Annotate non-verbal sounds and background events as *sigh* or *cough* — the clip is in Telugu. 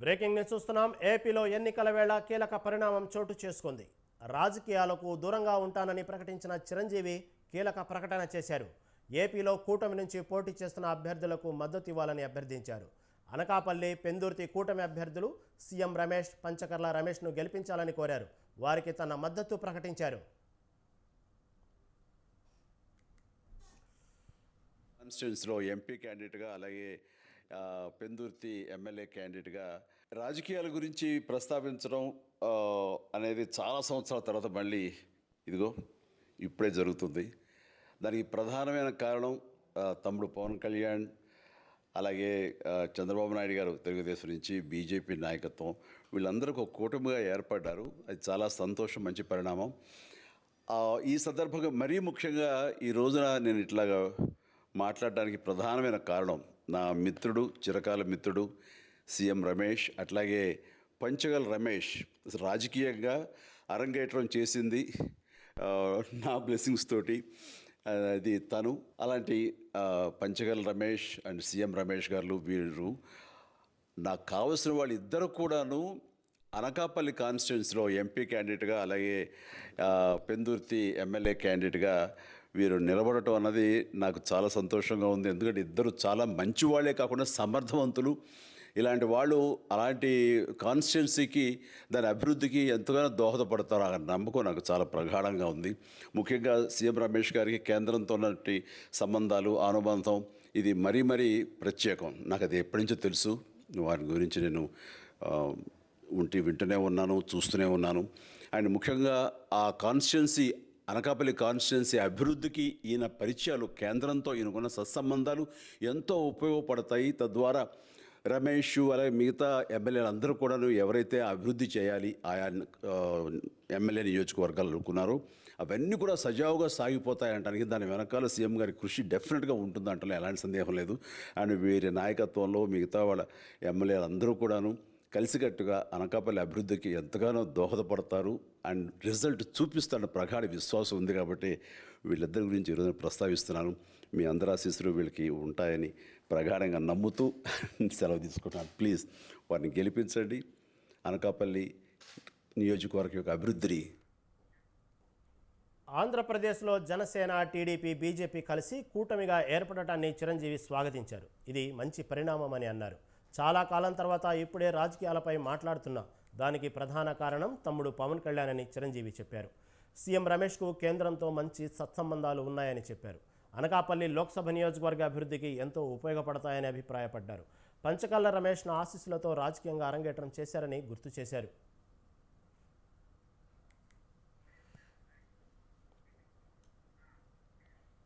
బ్రేకింగ్ న్యూస్ చూస్తున్నాం. ఏపీలో ఎన్నికల వేళ కీలక పరిణామం చోటు చేసుకుంది. రాజకీయాలకు దూరంగా ఉంటానని ప్రకటించిన చిరంజీవి కీలక ప్రకటన చేశారు. ఏపీలో కూటమి నుంచి పోటీ చేస్తున్న అభ్యర్థులకు మద్దతు ఇవ్వాలని అభ్యర్థించారు. అనకాపల్లి పెందుర్తి కూటమి అభ్యర్థులు సీఎం రమేష్ పంచకర్ల రమేష్ను గెలిపించాలని కోరారు. వారికి తన మద్దతు ప్రకటించారు. ఎంపీ క్యాండిడేట్గా అలాగే పెందుర్తి ఎమ్మెల్యే క్యాండిడేట్గా రాజకీయాల గురించి ప్రస్తావించడం అనేది చాలా సంవత్సరాల తర్వాత మళ్ళీ ఇదిగో ఇప్పుడే జరుగుతుంది. దానికి ప్రధానమైన కారణం తమ్ముడు పవన్ కళ్యాణ్ అలాగే చంద్రబాబు నాయుడు గారు తెలుగుదేశం నుంచి బీజేపీ నాయకత్వం. వీళ్ళందరూ ఒక కూటమిగా ఏర్పడ్డారు. అది చాలా సంతోషం మంచి పరిణామం. ఈ సందర్భంగా మరీ ముఖ్యంగా ఈ రోజున నేను ఇట్లాగా మాట్లాడడానికి ప్రధానమైన కారణం నా మిత్రుడు చిరకాల మిత్రుడు సీఎం రమేష్ అట్లాగే పంచగల్ రమేష్ రాజకీయంగా అరంగేట్రం చేసింది. నా బ్లెస్సింగ్స్ తోటి. అది తను. అలాంటి పంచగల్ రమేష్ అండ్ సీఎం రమేష్ గారు వీరు నాకు కావలసిన వాళ్ళు ఇద్దరు కూడాను అనకాపల్లి కాన్స్టిట్యున్సీలో ఎంపీ క్యాండిడేట్గా అలాగే పెందుర్తి ఎమ్మెల్యే క్యాండిడేట్గా వీరు నిలబడటం అన్నది నాకు చాలా సంతోషంగా ఉంది. ఎందుకంటే ఇద్దరు చాలా మంచి వాళ్ళే కాకుండా సమర్థవంతులు. ఇలాంటి వాళ్ళు అలాంటి కాన్స్టిట్యున్సీకి దాని అభివృద్ధికి ఎంతగానో దోహదపడతారు ఆ నమ్మకం నాకు చాలా ప్రగాఢంగా ఉంది. ముఖ్యంగా సీఎం రమేష్ గారికి కేంద్రంతో ఉన్నటువంటి సంబంధాలు అనుబంధం ఇది మరీ మరీ ప్రత్యేకం. నాకు అది ఎప్పటి నుంచో తెలుసు. వారి గురించి నేను ఉంటి వింటూనే ఉన్నాను చూస్తూనే ఉన్నాను. అండ్ ముఖ్యంగా ఆ కాన్స్టిట్యున్సీ అనకాపల్లి కాన్స్టిట్యున్సీ అభివృద్ధికి ఈయన పరిచయాలు కేంద్రంతో ఈయనకున్న సత్సంబంధాలు ఎంతో ఉపయోగపడతాయి. తద్వారా రమేష్ అలాగే మిగతా ఎమ్మెల్యేలు అందరూ కూడాను ఎవరైతే అభివృద్ధి చేయాలి ఆయా ఎమ్మెల్యే నియోజకవర్గాలు అనుకున్నారో అవన్నీ కూడా సజావుగా సాగిపోతాయంటానికి దాని వెనకాల సీఎం గారి కృషి డెఫినెట్గా ఉంటుంది ఎలాంటి సందేహం లేదు. అండ్ వీరి నాయకత్వంలో మిగతా వాళ్ళ ఎమ్మెల్యేలు అందరూ కూడాను కలిసికట్టుగా అనకాపల్లి అభివృద్ధికి ఎంతగానో దోహదపడతారు. అండ్ రిజల్ట్ చూపిస్తారన్న ప్రగాఢ విశ్వాసం ఉంది కాబట్టి వీళ్ళిద్దరి గురించి ఈరోజు ప్రస్తావిస్తున్నాను. మీ అందరి ఆశీస్సులు వీళ్ళకి ఉంటాయని ప్రగాఢంగా నమ్ముతూ *laughs* సెలవు తీసుకుంటున్నాను. ప్లీజ్ వారిని గెలిపించండి. అనకాపల్లి నియోజకవర్గం యొక్క అభివృద్ధిని ఆంధ్రప్రదేశ్లో జనసేన టీడీపీ బీజేపీ కలిసి కూటమిగా ఏర్పడటాన్ని చిరంజీవి స్వాగతించారు. ఇది మంచి పరిణామమని అన్నారు. చాలా కాలం తర్వాత ఇప్పుడే రాజకీయాలపై మాట్లాడుతున్నా దానికి ప్రధాన కారణం తమ్ముడు పవన్ కళ్యాణ్ అని చిరంజీవి చెప్పారు. సీఎం రమేష్కు కేంద్రంతో మంచి సత్సంబంధాలు ఉన్నాయని చెప్పారు. అనకాపల్లి లోక్సభ నియోజకవర్గ అభివృద్ధికి ఎంతో ఉపయోగపడతాయని అభిప్రాయపడ్డారు. పంచకల్ల రమేష్ను ఆశీస్సులతో రాజకీయంగా అరంగేట్రం చేశారని గుర్తు చేశారు.